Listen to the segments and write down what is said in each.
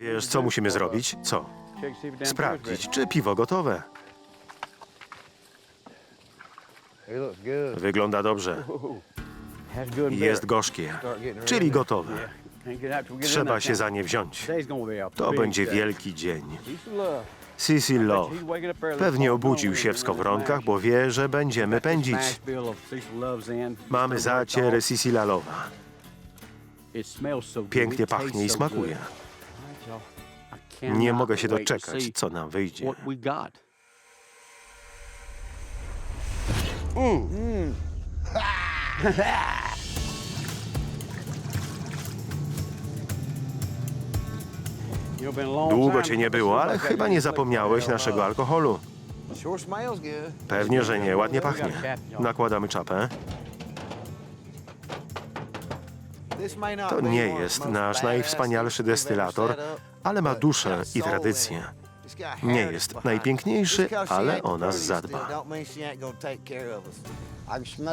Wiesz, co musimy zrobić? Co? Sprawdzić, czy piwo gotowe. Wygląda dobrze. Jest gorzkie, czyli gotowe. Trzeba się za nie wziąć. To będzie wielki dzień. Sissy Love pewnie obudził się w skowronkach, bo wie, że będziemy pędzić. Mamy zacierę Sissy Lalowa. Pięknie pachnie i smakuje. Nie mogę się doczekać, co nam wyjdzie. Długo cię nie było, ale chyba nie zapomniałeś naszego alkoholu. Pewnie, że nie. Ładnie pachnie. Nakładamy czapę. To nie jest nasz najwspanialszy destylator, ale ma duszę i tradycję. Nie jest najpiękniejszy, ale o nas zadba.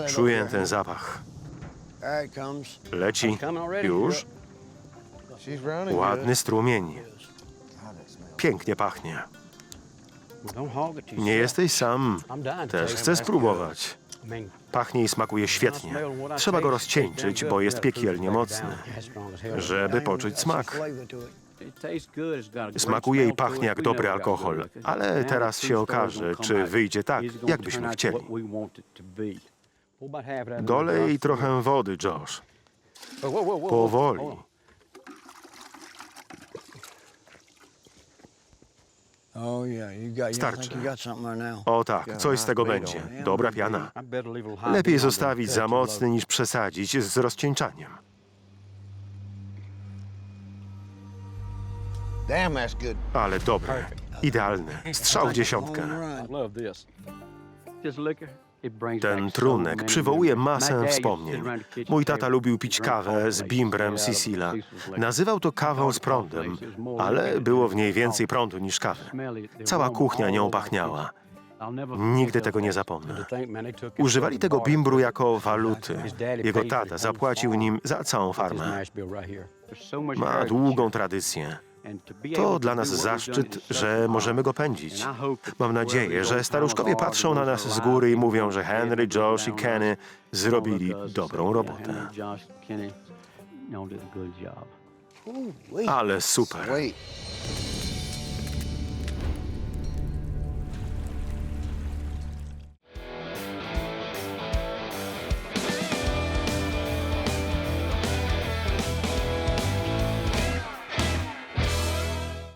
Czuję ten zapach. Leci. Już. Ładny strumień. Pięknie pachnie. Nie jesteś sam. Też chcę spróbować. Pachnie i smakuje świetnie. Trzeba go rozcieńczyć, bo jest piekielnie mocny, żeby poczuć smak. Smakuje i pachnie jak dobry alkohol, ale teraz się okaże, czy wyjdzie tak, jakbyśmy chcieli. Dolej trochę wody, Josh. Powoli. Starczy. O tak, coś z tego będzie. Dobra piana. Lepiej zostawić za mocny niż przesadzić z rozcieńczaniem. Damn, that's good. Ale dobre. Idealne. Strzał w dziesiątkę. Ten trunek przywołuje masę wspomnień. Mój tata lubił pić kawę z bimbrem Sicila. Nazywał to kawą z prądem, ale było w niej więcej prądu niż kawy. Cała kuchnia nią pachniała. Nigdy tego nie zapomnę. Używali tego bimbru jako waluty. Jego tata zapłacił nim za całą farmę. Ma długą tradycję. To dla nas zaszczyt, że możemy go pędzić. Mam nadzieję, że staruszkowie patrzą na nas z góry i mówią, że Henry, Josh i Kenny zrobili dobrą robotę. Ale super.